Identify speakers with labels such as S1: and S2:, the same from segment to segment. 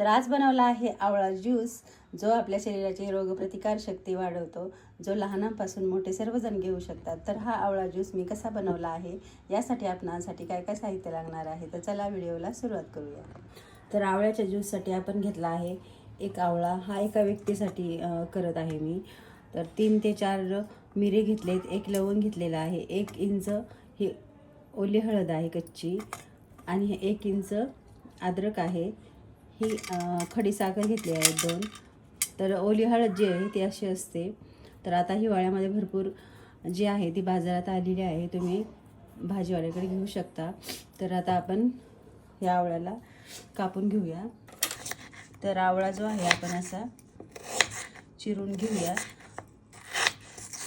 S1: तर आज बनवला आहे आवळा ज्यूस जो आपल्या शरीराची रोगप्रतिकार शक्ती वाढवतो जो लहानांपासून मोठे सर्वजण घेऊ शकतात. तर हा आवळा ज्यूस मी कसा बनवला आहे यासाठी आपणासाठी काय काय साहित्य लागणार आहे? तर चला व्हिडिओला सुरुवात करूया. तर आवळ्याच्या ज्यूससाठी आपण घेतला आहे एक आवळा. हा एका व्यक्तीसाठी करत आहे मी. तर तीन ते चार मिरे घेतलेत. एक लवंग घेतलेला आहे. एक इंच ही ओली हळद आहे कच्ची आणि हे एक इंच अद्रक आहे. ही खडीसाखर घेतली आहे दोन. तर ओली हळद जी आहे ती अशी असते. तर आता हिवाळ्यामध्ये भरपूर जी आहे ती बाजारात आलेली आहे. तुम्ही भाजीवाल्याकडे घेऊ शकता. तर आता आपण या आवळ्याला कापून घेऊया. तर आवळा जो आहे आपण असा चिरून घेऊया.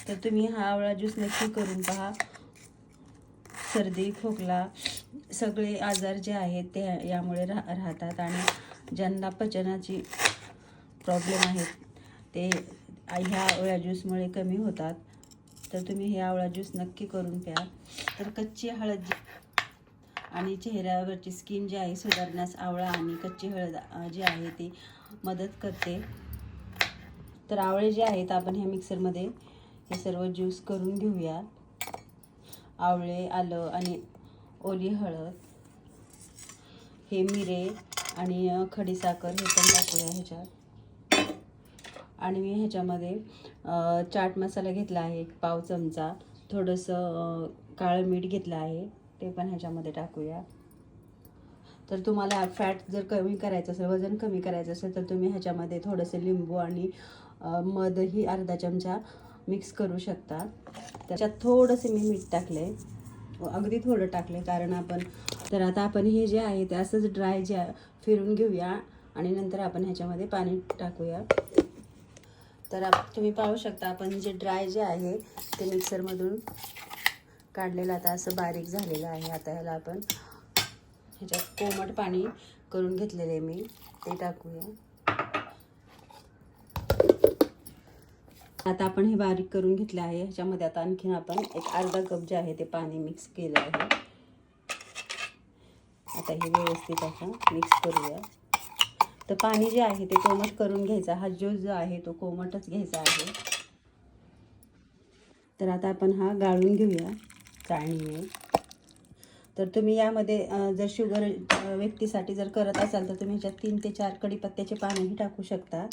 S1: तर तुम्ही हा आवळा ज्यूस नक्की करून पहा. सर्दी खोकला सगळे आजार जे आहेत ते यामुळे राह राहतात. आणि ज्यांना पचनाची प्रॉब्लेम आहेत ते ह्या आवळा ज्यूसमुळे कमी होतात. तर तुम्ही हे आवळा ज्यूस नक्की करून प्या. तर कच्ची हळद आणि चेहऱ्यावरची स्किन जी आहे सुधारण्यास आवळा आणि कच्ची हळद जी आहे ती मदत करते. तर आवळे जे आहेत आपण ह्या मिक्सरमध्ये हे सर्व ज्यूस करून घेऊया. आवळे आलं आणि ओली हळद हे मिरे आणि खडीसाखर हे पण टाकूया ह्याच्यात. आणि मी ह्याच्यामध्ये चाट मसाला घेतला आहे एक पाव चमचा. थोडंसं काळं मीठ घेतलं आहे ते पण ह्याच्यामध्ये टाकूया. तर तुम्हाला फॅट जर कमी करायचं असेल वजन कमी करायचं असेल तर तुम्ही ह्याच्यामध्ये थोडंसं लिंबू आणि मधही अर्धा चमचा मिक्स करू शकता. त्याच्यात थोडंसं मी मीठ टाकलं आहे अगदी थोडं टाकले कारण आपण तर आता आपण हे जे आहे ते असंच ड्राय जे फिरून घेऊया आणि नंतर आपण ह्याच्यामध्ये पाणी टाकूया. तर आप तुम्ही पाहू शकता आपण जे ड्राय जे आहे ते मिक्सरमधून काढलेलं आता असं बारीक झालेलं आहे. आता ह्याला आपण ह्याच्यात कोमट पाणी करून घेतलेले आहे मी. ते टाकूया. आता आपण हे बारीक करून घेतले आहे. ह्याच्यामध्ये आता आणखीन आपण एक अर्धा कप जे आहे ते पाणी मिक्स केलं आहे. आता हे व्यवस्थित असं मिक्स करूया. तर पाणी जे आहे ते कोमट करून घ्यायचा. हा ज्यूस जो आहे तो कोमटच घ्यायचा आहे. तर आता आपण हा गाळून घेऊया चाळणीने. तर तुम्ही यामध्ये जर शुगर व्यक्तीसाठी जर करत असाल तर तुम्ही ह्याच्यात तीन ते चार कडीपत्त्याचे पाणीही टाकू शकता.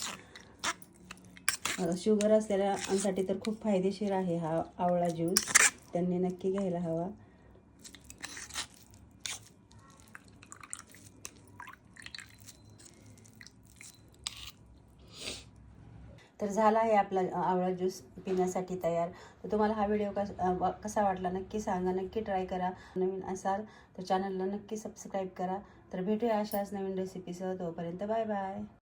S1: शुगर असलेल्यांसाठी तर खूप फायदेशीर आहे हा आवळा ज्यूस त्यांनी नक्की घ्यायला हवा. तर झाला आहे आपला आवळा ज्यूस पिण्यासाठी तयार. तर तुम्हाला हा व्हिडिओ कस कसा वाटला नक्की सांगा. नक्की ट्राय करा. नवीन असाल तर चॅनलला नक्की सबस्क्राईब करा. तर भेटूया अशाच नवीन रेसिपीसह तोपर्यंत. Bye bye